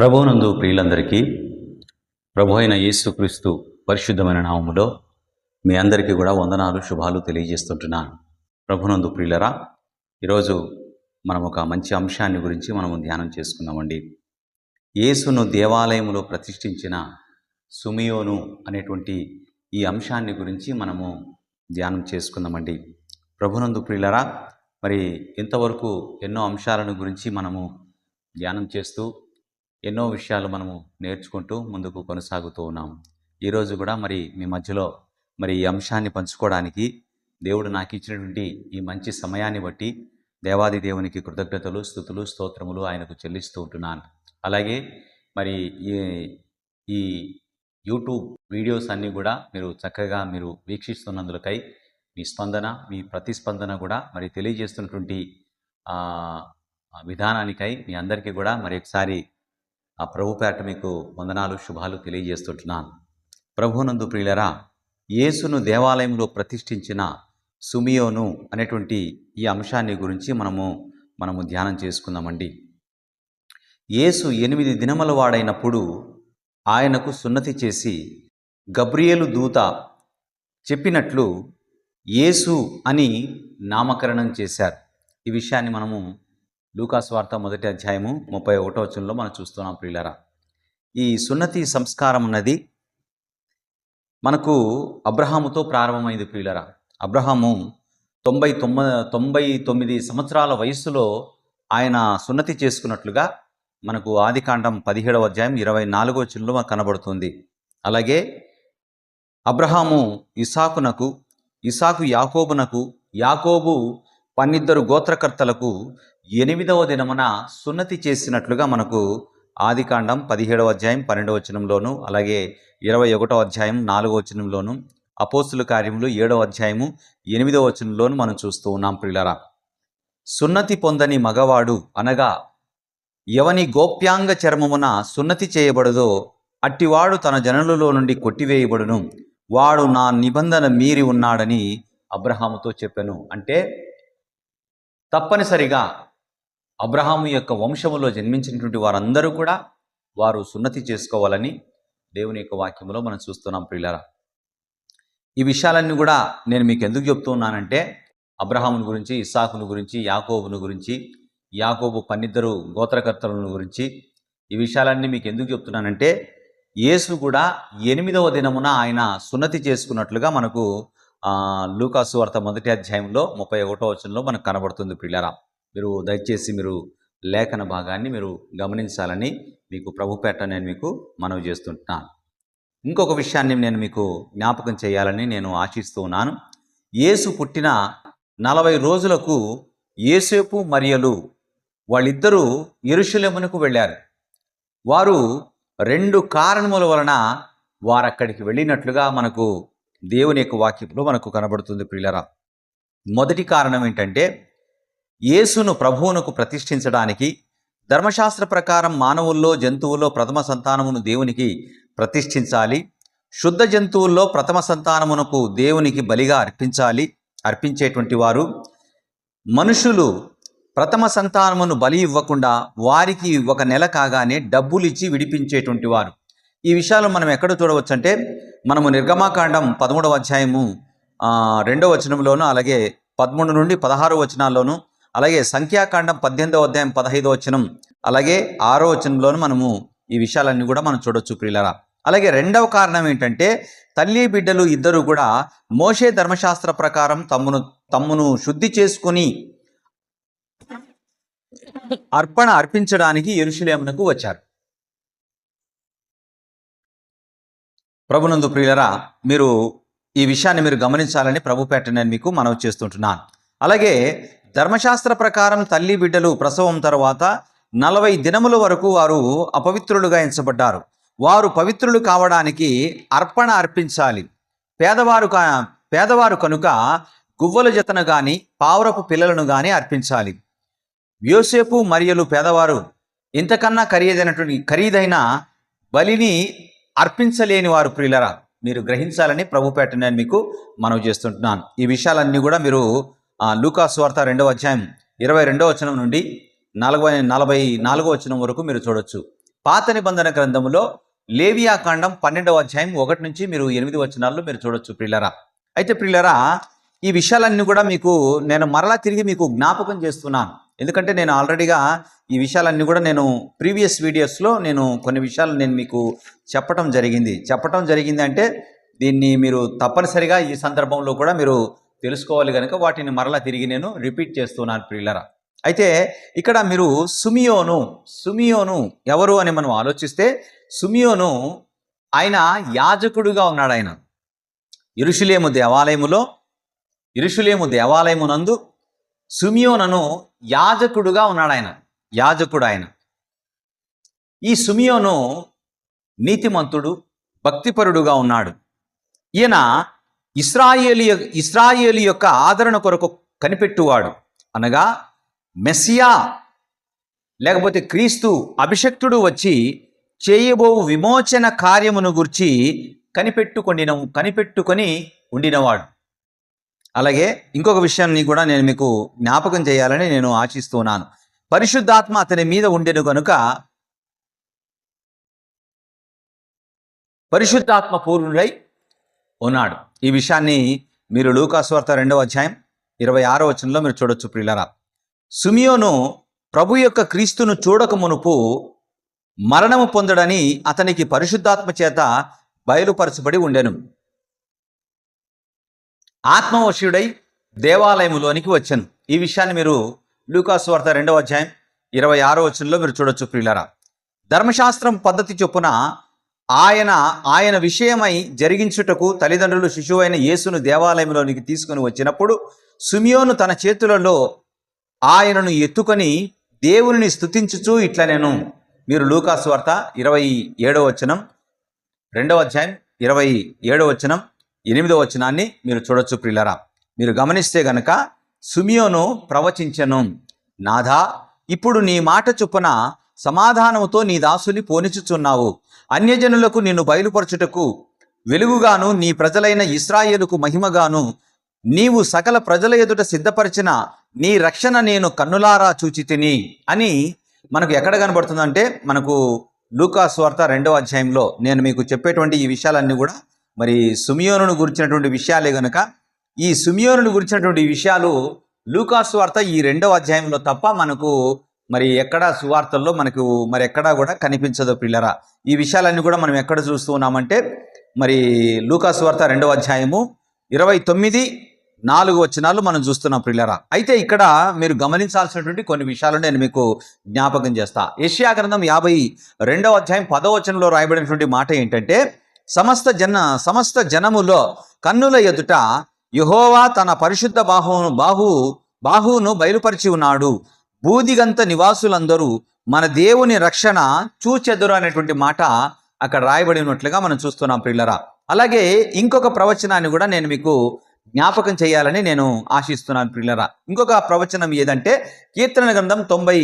ప్రభువునందు ప్రియులందరికీ ప్రభు అయిన యేసుక్రీస్తు పరిశుద్ధమైన నామములో మీ అందరికీ కూడా వందనాలు శుభాలు తెలియజేస్తుంటున్నాను. ప్రభునందు ప్రియులరా ఈరోజు మనం ఒక మంచి అంశాన్ని గురించి మనము ధ్యానం చేసుకున్నామండి యేసును దేవాలయములో ప్రతిష్ఠించిన సుమియోను అనేటువంటి ఈ అంశాన్ని గురించి మనము ధ్యానం చేసుకుందామండి. ప్రభునందు ప్రియులరా మరి ఇంతవరకు ఎన్నో అంశాలను గురించి మనము ధ్యానం చేస్తూ ఎన్నో విషయాలు మనము నేర్చుకుంటూ ముందుకు కొనసాగుతూ ఉన్నాం ఈరోజు కూడా మరి మీ మధ్యలో మరి ఈ అంశాన్ని పంచుకోవడానికి దేవుడు నాకు ఇచ్చినటువంటి ఈ మంచి సమయాన్ని బట్టి దేవాది దేవునికి కృతజ్ఞతలు స్థుతులు స్తోత్రములు ఆయనకు చెల్లిస్తూ ఉంటున్నాను. అలాగే మరి ఈ ఈ యూట్యూబ్ వీడియోస్ అన్నీ కూడా మీరు చక్కగా మీరు వీక్షిస్తున్నందులకై మీ స్పందన మీ ప్రతిస్పందన కూడా మరి తెలియజేస్తున్నటువంటి విధానానికై మీ అందరికీ కూడా మరి ఒకసారి ఆ ప్రభు పేట మీకు వందనాలు శుభాలు తెలియజేస్తుంటున్నాను. ప్రభునందు ప్రియులరా యేసును దేవాలయంలో ప్రతిష్ఠించిన సుమియోను అనేటువంటి ఈ అంశాన్ని గురించి మనము మనము ధ్యానం చేసుకుందామండి. యేసు ఎనిమిది దినముల వాడైనప్పుడు ఆయనకు సున్నతి చేసి గబ్రియేలు దూత చెప్పినట్లు యేసు అని నామకరణం చేశారు. ఈ విషయాన్ని మనము లూకాస్ వార్త మొదటి అధ్యాయము ముప్పై ఒకటో వచనంలో మనం చూస్తున్నాం ప్రియులరా. ఈ సున్నతి సంస్కారం అన్నది మనకు అబ్రహాముతో ప్రారంభమైంది ప్రియులరా. అబ్రహాము తొంభై తొమ్మిది తొంభై తొమ్మిది సంవత్సరాల వయస్సులో ఆయన సున్నతి చేసుకున్నట్లుగా మనకు ఆదికాండం పదిహేడవ అధ్యాయం ఇరవై నాలుగో వచనంలో మనకు కనబడుతుంది. అలాగే అబ్రహాము ఇసాకునకు ఇసాకు యాకోబునకు యాకోబు పన్నిద్దరు గోత్రకర్తలకు ఎనిమిదవ దినమున సున్నతి చేసినట్లుగా మనకు ఆదికాండం పదిహేడవ అధ్యాయం పన్నెండవ వచనంలోను అలాగే ఇరవై ఒకటో అధ్యాయం నాలుగవ వచనంలోను అపోస్తుల కార్యములు ఏడవ అధ్యాయము ఎనిమిదవ వచనంలోను మనం చూస్తూ ఉన్నాం ప్రిలరా సున్నతి పొందని మగవాడు అనగా ఎవని గోప్యాంగ చర్మమున సున్నతి చేయబడదో అట్టివాడు తన జనులలో నుండి కొట్టివేయబడును. వాడు నా నిబంధన మీరి ఉన్నాడని అబ్రహాముతో చెప్పాను. అంటే తప్పనిసరిగా అబ్రహాము యొక్క వంశములో జన్మించినటువంటి వారందరూ కూడా వారు సున్నతి చేసుకోవాలని దేవుని యొక్క వాక్యములో మనం చూస్తున్నాం ప్రియులరా. ఈ విషయాలన్నీ కూడా నేను మీకు ఎందుకు చెప్తూ ఉన్నానంటే అబ్రహాముని గురించి ఇస్సాకుని గురించి యాకోబుని గురించి యాకోబు పన్నిద్దరు గోత్రకర్తలను గురించి ఈ విషయాలన్నీ మీకు ఎందుకు చెప్తున్నానంటే యేసు కూడా ఎనిమిదవ దినమున ఆయన సున్నతి చేసుకున్నట్లుగా మనకు లూకాసు వార్త మొదటి అధ్యాయంలో ముప్పై ఒకటో వచనంలో మనకు కనబడుతుంది పిల్లరా మీరు దయచేసి మీరు లేఖన భాగాన్ని మీరు గమనించాలని మీకు ప్రభుపేట నేను మీకు మనవి చేస్తుంటున్నాను ఇంకొక విషయాన్ని నేను మీకు జ్ఞాపకం చేయాలని నేను ఆశిస్తూ ఉన్నాను. యేసు పుట్టిన నలభై రోజులకు ఏసేపు మరియలు వాళ్ళిద్దరూ ఎరుషులెమునకు వెళ్ళారు. వారు రెండు కారణముల వలన వారు అక్కడికి వెళ్ళినట్లుగా మనకు దేవుని యొక్క వాక్యంలో మనకు కనబడుతుంది ప్రియులరా. మొదటి కారణం ఏంటంటే యేసును ప్రభువునకు ప్రతిష్ఠించడానికి ధర్మశాస్త్ర ప్రకారం మానవుల్లో జంతువుల్లో ప్రథమ సంతానమును దేవునికి ప్రతిష్ఠించాలి. శుద్ధ జంతువుల్లో ప్రథమ సంతానమునకు దేవునికి బలిగా అర్పించాలి అర్పించేటువంటి వారు. మనుషులు ప్రథమ సంతానమును బలి ఇవ్వకుండా వారికి ఒక నెల కాగానే డబ్బులిచ్చి విడిపించేటువంటి వారు. ఈ విషయాలు మనం ఎక్కడ చూడవచ్చు అంటే మనము నిర్గమాకాండం పదమూడవ అధ్యాయము రెండవ వచనంలోను అలాగే పదమూడు నుండి పదహారు వచనాల్లోను అలాగే సంఖ్యాకాండం పద్దెనిమిదవ అధ్యాయం పదహైదవ వచనం అలాగే ఆరో వచనంలోను మనము ఈ విషయాలన్నీ కూడా మనం చూడొచ్చు ప్రియులరా. అలాగే రెండవ కారణం ఏంటంటే తల్లి బిడ్డలు ఇద్దరు కూడా మోషే ధర్మశాస్త్ర ప్రకారం తమ్మును తమ్మును శుద్ధి చేసుకుని అర్పణ అర్పించడానికి ఎరుషులేమునకు వచ్చారు. ప్రభునందు ప్రియులరా మీరు ఈ విషయాన్ని మీరు గమనించాలని ప్రభుపేట నేను మీకు మనవి చేస్తుంటున్నాను. అలాగే ధర్మశాస్త్ర ప్రకారం తల్లి బిడ్డలు ప్రసవం తర్వాత నలభై దినముల వరకు వారు అపవిత్రులుగా ఎంచబడ్డారు. వారు పవిత్రులు కావడానికి అర్పణ అర్పించాలి. పేదవారు కా పేదవారు కనుక గువ్వల జతను కానీ పావురపు పిల్లలను కానీ అర్పించాలి. యోసేపు మరియలు పేదవారు ఇంతకన్నా ఖరీదైనటువంటి ఖరీదైన బలిని అర్పించలేని వారు ప్రియులరా మీరు గ్రహించాలని ప్రభుపేట నేను మీకు మనవి చేస్తుంటున్నాను. ఈ విషయాలన్నీ కూడా మీరు లూకాస్ వార్త రెండవ అధ్యాయం ఇరవై రెండవ వచనం నుండి నలభై నలభై నాలుగో వచనం వరకు మీరు చూడొచ్చు. పాత నిబంధన గ్రంథంలో లేవియాకాండం పన్నెండవ అధ్యాయం ఒకటి నుంచి మీరు ఎనిమిది వచనాల్లో మీరు చూడొచ్చు ప్రియులరా. అయితే ప్రియులరా ఈ విషయాలన్నీ కూడా మీకు నేను మరలా తిరిగి మీకు జ్ఞాపకం చేస్తున్నాను. ఎందుకంటే నేను ఆల్రెడీగా ఈ విషయాలన్నీ కూడా నేను ప్రీవియస్ వీడియోస్లో నేను కొన్ని విషయాలు నేను మీకు చెప్పటం జరిగింది. చెప్పటం జరిగింది అంటే దీన్ని మీరు తప్పనిసరిగా ఈ సందర్భంలో కూడా మీరు తెలుసుకోవాలి కనుక వాటిని మరలా తిరిగి నేను రిపీట్ చేస్తున్నాను ప్రియులరా. అయితే ఇక్కడ మీరు సుమియోను సుమియోను ఎవరు అని మనం ఆలోచిస్తే సుమియోను ఆయన యాజకుడుగా ఉన్నాడు ఆయన. ఇరుషులేము దేవాలయములో ఇరుషులేము దేవాలయమునందు సుమియోనను యాజకుడుగా ఉన్నాడు ఆయన. యాజకుడు ఆయన ఈ సుమియోను నీతిమంతుడు భక్తిపరుడుగా ఉన్నాడు. ఈయన ఇస్రాయేలి ఇస్రాయేలి యొక్క ఆదరణ కొరకు కనిపెట్టువాడు. అనగా మెస్సియా లేకపోతే క్రీస్తు అభిషక్తుడు వచ్చి చేయబో విమోచన కార్యమును గురించి కనిపెట్టుకొనిన కనిపెట్టుకొని ఉండినవాడు. అలాగే ఇంకొక విషయాన్ని కూడా నేను మీకు జ్ఞాపకం చేయాలని నేను ఆశిస్తున్నాను. పరిశుద్ధాత్మ అతని మీద ఉండెను కనుక పరిశుద్ధాత్మ పూర్ణుడై ఉన్నాడు. ఈ విషయాన్ని మీరు లూకాస్వార్త రెండవ అధ్యాయం ఇరవై ఆరో వచనంలో మీరు చూడొచ్చు ప్రియులరా. సుమియోను ప్రభు యొక్క క్రీస్తును చూడక మునుపు మరణము పొందడని అతనికి పరిశుద్ధాత్మ చేత బయలుపరచబడి ఉండెను. ఆత్మవశుడై దేవాలయములోనికి వచ్చాను. ఈ విషయాన్ని మీరు లూకాసు వార్త రెండవ అధ్యాయం ఇరవై ఆరో వచనంలో మీరు చూడొచ్చు ప్రియులరా. ధర్మశాస్త్రం పద్ధతి చొప్పున ఆయన ఆయన విషయమై జరిగించుటకు తల్లిదండ్రులు శిశువైన యేసును దేవాలయంలోనికి తీసుకుని వచ్చినప్పుడు సుమియోను తన చేతులలో ఆయనను ఎత్తుకొని దేవుని స్తుతించుచూ ఇట్లా నేను మీరు లూకాసు వార్త ఇరవై ఏడవ వచనం రెండవ అధ్యాయం ఇరవై ఏడవ వచనం ఎనిమిదో వచనాన్ని మీరు చూడొచ్చు ప్రిల్లరా మీరు గమనిస్తే గనక సుమియోను ప్రవచించను. నాథా ఇప్పుడు నీ మాట చొప్పున సమాధానముతో నీ దాసుని పోనిచుచున్నావు. అన్యజనులకు నిన్ను బయలుపరచుటకు వెలుగుగాను నీ ప్రజలైన ఇస్రాయేలుకు మహిమగాను నీవు సకల ప్రజల ఎదుట సిద్ధపరిచిన నీ రక్షణ నేను కన్నులారా చూచి తిని అని మనకు ఎక్కడ కనబడుతుందంటే మనకు లూకాస్ వార్త రెండవ అధ్యాయంలో నేను మీకు చెప్పేటువంటి ఈ విషయాలన్నీ కూడా మరి సుమియోనును గురించినటువంటి విషయాలే గనుక ఈ సుమియోనును గురించినటువంటి విషయాలు లూకాస్ వార్త ఈ రెండవ అధ్యాయంలో తప్ప మనకు మరి ఎక్కడ సువార్తల్లో మనకు మరి ఎక్కడా కూడా కనిపించదు పిల్లరా ఈ విషయాలన్నీ కూడా మనం ఎక్కడ చూస్తూ ఉన్నామంటే మరి లూకాస్ వార్త రెండవ అధ్యాయము ఇరవై తొమ్మిది నాలుగు వచనాలు మనం చూస్తున్నాం పిల్లరా అయితే ఇక్కడ మీరు గమనించాల్సినటువంటి కొన్ని విషయాలు నేను మీకు జ్ఞాపకం చేస్తా. ఏషియా గ్రంథం యాభై రెండవ అధ్యాయం పదవ వచనంలో రాయబడినటువంటి మాట ఏంటంటే సమస్త జన సమస్త జనములో కన్నుల ఎదుట యహోవా తన పరిశుద్ధ బాహువును బాహు బాహువును బయలుపరిచి ఉన్నాడు. బూదిగంత నివాసులందరూ మన దేవుని రక్షణ చూచెదురు అనేటువంటి మాట అక్కడ రాయబడి ఉన్నట్లుగా మనం చూస్తున్నాం పిల్లరా అలాగే ఇంకొక ప్రవచనాన్ని కూడా నేను మీకు జ్ఞాపకం చేయాలని నేను ఆశిస్తున్నాను పిల్లరా ఇంకొక ప్రవచనం ఏదంటే కీర్తన గ్రంథం తొంభై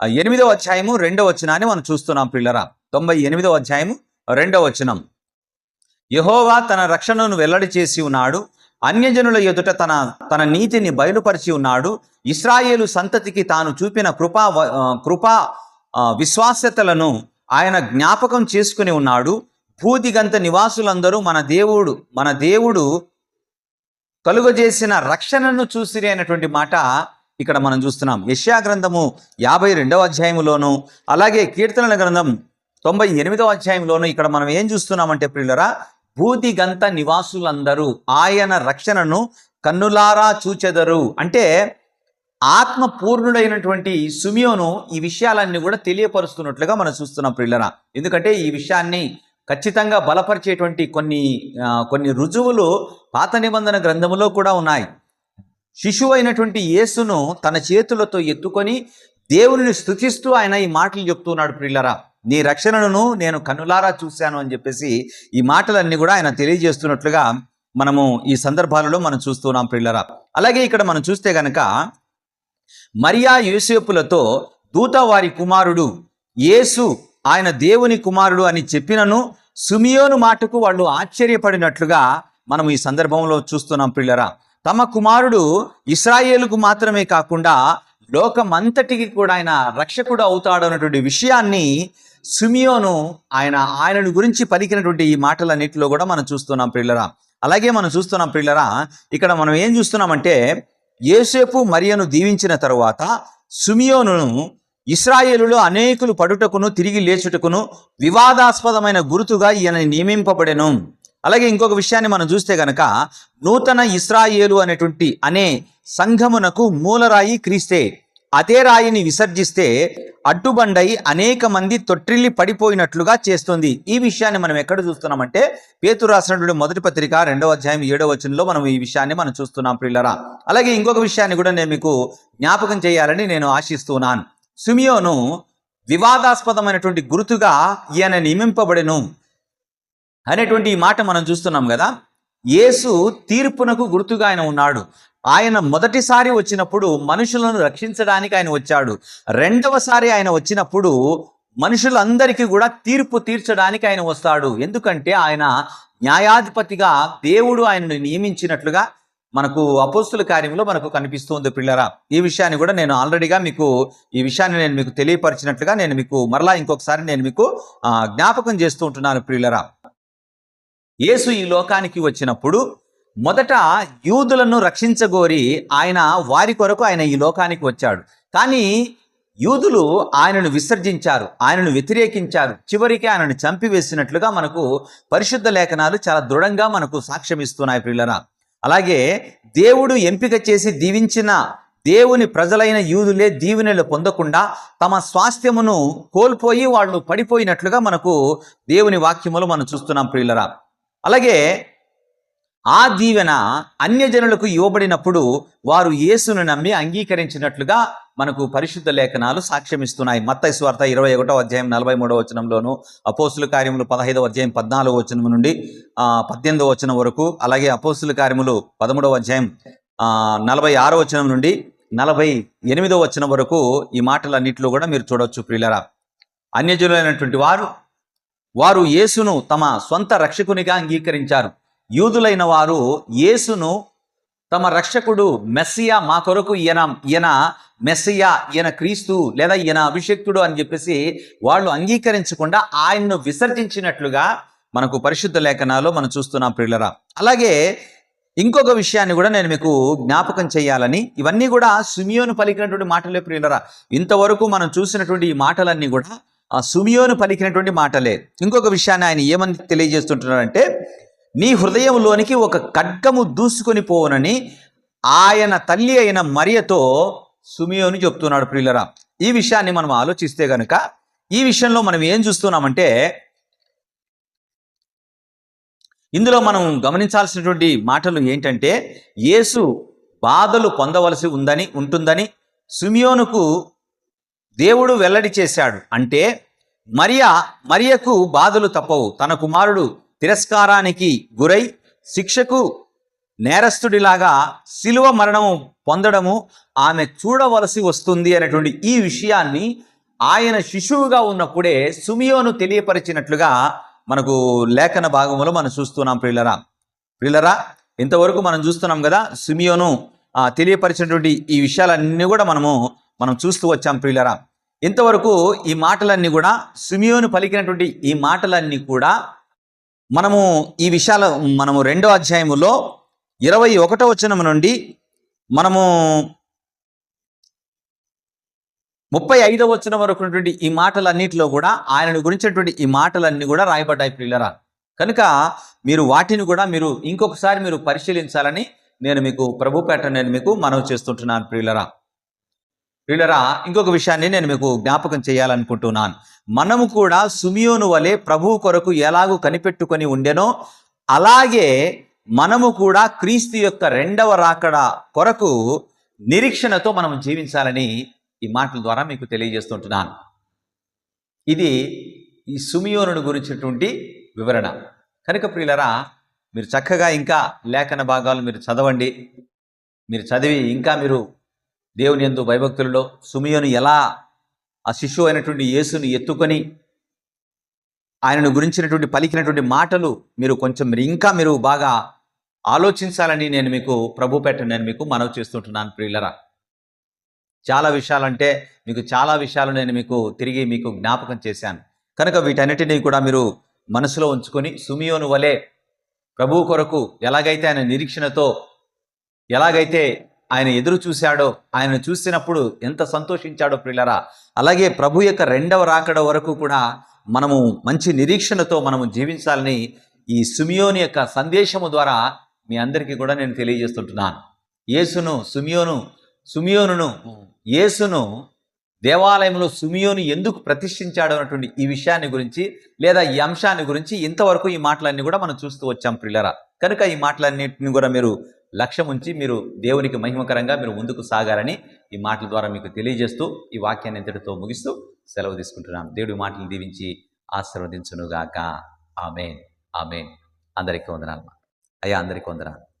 ఎనిమిదవ అధ్యాయము రెండవ వచనాన్ని మనం చూస్తున్నాం పిల్లరా తొంభై ఎనిమిదవ అధ్యాయము రెండవ వచనం. యహోవా తన రక్షణను వెల్లడి చేసి ఉన్నాడు. అన్యజనుల ఎదుట తన తన నీతిని బయలుపరిచి ఉన్నాడు. ఇస్రాయేలు సంతతికి తాను చూపిన కృపా వ- కృపా విశ్వాస్యతలను ఆయన జ్ఞాపకం చేసుకుని ఉన్నాడు. భూదిగంత నివాసులందరూ మన దేవుడు మన దేవుడు కలుగజేసిన రక్షణను చూసిరి అనేటువంటి మాట ఇక్కడ మనం చూస్తున్నాం. యష్యా గ్రంథము యాభై రెండవ అధ్యాయములోను అలాగే కీర్తనల గ్రంథం తొంభై ఎనిమిదవ అధ్యాయంలోను ఇక్కడ మనం ఏం చూస్తున్నామంటే ప్రియులరా భూదిగంత నివాసులందరూ ఆయన రక్షణను కన్నులారా చూచెదరు. అంటే ఆత్మ పూర్ణుడైనటువంటి సుమియోను ఈ విషయాలన్నీ కూడా తెలియపరుస్తున్నట్లుగా మనం చూస్తున్నాం ప్రిల్లరా ఎందుకంటే ఈ విషయాన్ని ఖచ్చితంగా బలపరిచేటువంటి కొన్ని కొన్ని రుజువులు పాత నిబంధన గ్రంథములో కూడా ఉన్నాయి. శిశువు అయినటువంటి యేసును తన చేతులతో ఎత్తుకొని దేవుని స్థుతిస్తూ ఆయన ఈ మాటలు చెప్తున్నాడు ప్రిల్లరా నీ రక్షణను నేను కన్నులారా చూశాను అని చెప్పేసి ఈ మాటలన్నీ కూడా ఆయన తెలియజేస్తున్నట్లుగా మనము ఈ సందర్భాలలో మనం చూస్తున్నాం ప్రిల్లరా అలాగే ఇక్కడ మనం చూస్తే గనక మరియా యూసేపులతో దూత వారి కుమారుడు యేసు ఆయన దేవుని కుమారుడు అని చెప్పినను సుమియోను మాటకు వాళ్ళు ఆశ్చర్యపడినట్లుగా మనం ఈ సందర్భంలో చూస్తున్నాం పిల్లరా తమ కుమారుడు ఇస్రాయేలుకు మాత్రమే కాకుండా లోకమంతటికి కూడా ఆయన రక్షకుడు అవుతాడు అన్నటువంటి విషయాన్ని సుమియోను ఆయన ఆయనను గురించి పలికినటువంటి ఈ మాటలన్నింటిలో కూడా మనం చూస్తున్నాం పిల్లరా అలాగే మనం చూస్తున్నాం పిల్లరా ఇక్కడ మనం ఏం చూస్తున్నామంటే యేసేపు మరియను దీవించిన తరువాత సుమియోనును ఇస్రాయేలులో అనేకులు పడుటకును తిరిగి లేచుటకును వివాదాస్పదమైన గుర్తుగా ఈయన నియమింపబడెను. అలాగే ఇంకొక విషయాన్ని మనం చూస్తే గనక నూతన ఇస్రాయేలు అనేటువంటి అనే సంఘమునకు మూలరాయి క్రీస్తే. అదే రాయిని విసర్జిస్తే అడ్డుబండై అనేక మంది తొట్టిల్లి పడిపోయినట్లుగా చేస్తుంది. ఈ విషయాన్ని మనం ఎక్కడ చూస్తున్నామంటే పేతు రాసినటువంటి మొదటి పత్రిక రెండవ అధ్యాయం ఏడవ వచనంలో మనం ఈ విషయాన్ని మనం చూస్తున్నాం ప్రిల్లరా అలాగే ఇంకొక విషయాన్ని కూడా నేను మీకు జ్ఞాపకం చేయాలని నేను ఆశిస్తున్నాను. సుమియోను వివాదాస్పదమైనటువంటి గుర్తుగా ఈయన నియమింపబడెను అనేటువంటి ఈ మాట మనం చూస్తున్నాం కదా. యేసు తీర్పునకు గుర్తుగా ఆయన ఉన్నాడు. ఆయన మొదటిసారి వచ్చినప్పుడు మనుషులను రక్షించడానికి ఆయన వచ్చాడు. రెండవసారి ఆయన వచ్చినప్పుడు మనుషులందరికీ కూడా తీర్పు తీర్చడానికి ఆయన వస్తాడు. ఎందుకంటే ఆయన న్యాయాధిపతిగా దేవుడు ఆయనను నియమించినట్లుగా మనకు అపోస్తుల కార్యంలో మనకు కనిపిస్తుంది పిల్లరా. ఈ విషయాన్ని కూడా నేను ఆల్రెడీగా మీకు ఈ విషయాన్ని నేను మీకు తెలియపరిచినట్లుగా నేను మీకు మరలా ఇంకొకసారి నేను మీకు జ్ఞాపకం చేస్తూ ఉంటున్నాను ప్రియులరా యేసు ఈ లోకానికి వచ్చినప్పుడు మొదట యూదులను రక్షించగోరి ఆయన వారి కొరకు ఆయన ఈ లోకానికి వచ్చాడు. కానీ యూదులు ఆయనను విసర్జించారు ఆయనను వ్యతిరేకించారు. చివరికి ఆయనను చంపివేసినట్లుగా మనకు పరిశుద్ధ లేఖనాలు చాలా దృఢంగా మనకు సాక్ష్యమిస్తున్నాయి పిల్లరా అలాగే దేవుడు ఎంపిక చేసి దీవించిన దేవుని ప్రజలైన యూదులే దీవెనలు పొందకుండా తమ స్వాస్థ్యమును కోల్పోయి వాళ్ళు పడిపోయినట్లుగా మనకు దేవుని వాక్యములు మనం చూస్తున్నాం ప్రియులరా. అలాగే ఆ దీవెన అన్యజనులకు ఇవ్వబడినప్పుడు వారు యేసును నమ్మి అంగీకరించినట్లుగా మనకు పరిశుద్ధ లేఖనాలు సాక్ష్యమిస్తున్నాయి. మత్త స్వార్థ ఇరవై ఒకటో అధ్యాయం నలభై మూడో వచనంలోను అపోసుల కార్యములు పదహైదవ అధ్యాయం పద్నాలుగో వచనం నుండి పద్దెనిమిదో పద్దెనిమిదవ వచనం వరకు అలాగే అపోసుల కార్యములు పదమూడవ అధ్యాయం నలభై ఆరో వచనం నుండి నలభై ఎనిమిదో వచనం వరకు ఈ మాటలన్నింటిలో కూడా మీరు చూడొచ్చు ప్రియులరా. అన్యజనులైనటువంటి వారు వారు యేసును తమ సొంత రక్షకునిగా అంగీకరించారు. యూదులైన వారు యేసును తమ రక్షకుడు మెస్సియా మా కొరకు ఈయన ఈయన మెస్సియా ఈయన క్రీస్తు లేదా ఈయన అభిషక్తుడు అని చెప్పేసి వాళ్ళు అంగీకరించకుండా ఆయన్ను విసర్జించినట్లుగా మనకు పరిశుద్ధ లేఖనాలు మనం చూస్తున్నాం ప్రియులరా. అలాగే ఇంకొక విషయాన్ని కూడా నేను మీకు జ్ఞాపకం చేయాలని ఇవన్నీ కూడా సుమియోను పలికినటువంటి మాటలే ప్రియులరా. ఇంతవరకు మనం చూసినటువంటి ఈ మాటలన్నీ కూడా ఆ సుమియోను పలికినటువంటి మాటలే. ఇంకొక విషయాన్ని ఆయన ఏమని తెలియజేస్తుంటున్నారంటే నీ హృదయంలోనికి ఒక ఖడ్గము దూసుకొని పోవనని ఆయన తల్లి అయిన మరియతో సుమియోను చెప్తున్నాడు ప్రియులరా. ఈ విషయాన్ని మనం ఆలోచిస్తే గనుక ఈ విషయంలో మనం ఏం చూస్తున్నామంటే ఇందులో మనం గమనించాల్సినటువంటి మాటలు ఏంటంటే యేసు బాధలు పొందవలసి ఉందని ఉంటుందని సుమియోనుకు దేవుడు వెల్లడి చేశాడు. అంటే మరియా మరియకు బాధలు తప్పవు. తన కుమారుడు తిరస్కారానికి గురై శిక్షకు నేరస్తుడిలాగా శిలువ మరణము పొందడము ఆమె చూడవలసి వస్తుంది అనేటువంటి ఈ విషయాన్ని ఆయన శిశువుగా ఉన్నప్పుడే సుమియోను తెలియపరిచినట్లుగా మనకు లేఖన భాగంలో మనం చూస్తున్నాం ప్రియులరా. ప్రియులరా ఇంతవరకు మనం చూస్తున్నాం కదా సుమియోను తెలియపరిచినటువంటి ఈ విషయాలన్నీ కూడా మనము మనం చూస్తూ వచ్చాం ప్రియులరా. ఇంతవరకు ఈ మాటలన్నీ కూడా సుమియోను పలికినటువంటి ఈ మాటలన్నీ కూడా మనము ఈ విషయాల మనము రెండో అధ్యాయములో ఇరవై ఒకటో వచనం నుండి మనము ముప్పై ఐదవ వచనం వరకు ఉన్నటువంటి ఈ మాటలన్నిటిలో కూడా ఆయనను గురించినటువంటి ఈ మాటలన్నీ కూడా రాయబడ్డాయి ప్రియులరా. కనుక మీరు వాటిని కూడా మీరు ఇంకొకసారి మీరు పరిశీలించాలని నేను మీకు ప్రభుపేట నేను మీకు మనవి చేస్తుంటున్నాను ప్రియులరా. ప్రియులరా ఇంకొక విషయాన్ని నేను మీకు జ్ఞాపకం చేయాలనుకుంటున్నాను. మనము కూడా సుమియోను వలె ప్రభువు కొరకు ఎలాగూ కనిపెట్టుకొని ఉండెనో అలాగే మనము కూడా క్రీస్తు యొక్క రెండవ రాకడ కొరకు నిరీక్షణతో మనం జీవించాలని ఈ మాటల ద్వారా మీకు తెలియజేస్తుంటున్నాను. ఇది ఈ సుమియోనుని గురించినటువంటి వివరణ. కనుక ప్రియులరా మీరు చక్కగా ఇంకా లేఖన భాగాలు మీరు చదవండి. మీరు చదివి ఇంకా మీరు దేవుని ఎందు భయభక్తులలో సుమియోను ఎలా ఆ శిశువు అయినటువంటి యేసుని ఎత్తుకొని ఆయనను గురించినటువంటి పలికినటువంటి మాటలు మీరు కొంచెం మీరు ఇంకా మీరు బాగా ఆలోచించాలని నేను మీకు ప్రభు పెట్ట నేను మీకు మనవి చేస్తుంటున్నాను ప్రియులరా. చాలా విషయాలంటే మీకు చాలా విషయాలు నేను మీకు తిరిగి మీకు జ్ఞాపకం చేశాను. కనుక వీటన్నిటినీ కూడా మీరు మనసులో ఉంచుకొని సుమియోను వలె ప్రభు కొరకు ఎలాగైతే ఆయన నిరీక్షణతో ఎలాగైతే ఆయన ఎదురు చూశాడో ఆయన చూసినప్పుడు ఎంత సంతోషించాడో ప్రిల్లరా అలాగే ప్రభు యొక్క రెండవ రాకడ వరకు కూడా మనము మంచి నిరీక్షణతో మనము జీవించాలని ఈ సుమియోని యొక్క సందేశము ద్వారా మీ అందరికీ కూడా నేను తెలియజేస్తుంటున్నాను. యేసును సుమియోను సుమియోనును యేసును దేవాలయంలో సుమియోను ఎందుకు ప్రతిష్ఠించాడు అన్నటువంటి ఈ విషయాన్ని గురించి లేదా ఈ అంశాన్ని గురించి ఇంతవరకు ఈ మాటలన్నీ కూడా మనం చూస్తూ వచ్చాం ప్రిల్లరా కనుక ఈ మాటలన్నింటిని కూడా మీరు లక్ష్యం ఉంచి మీరు దేవునికి మహిమకరంగా మీరు ముందుకు సాగారని ఈ మాటల ద్వారా మీకు తెలియజేస్తూ ఈ వాక్యాన్ని ఇంతటితో ముగిస్తూ సెలవు తీసుకుంటున్నాం. దేవుడి మాటలు దీవించి ఆశీర్వదించునుగాక. ఆమెన్. ఆమెన్. అందరికీ వందనాలు. అయ్యా అందరికీ వందనాలు.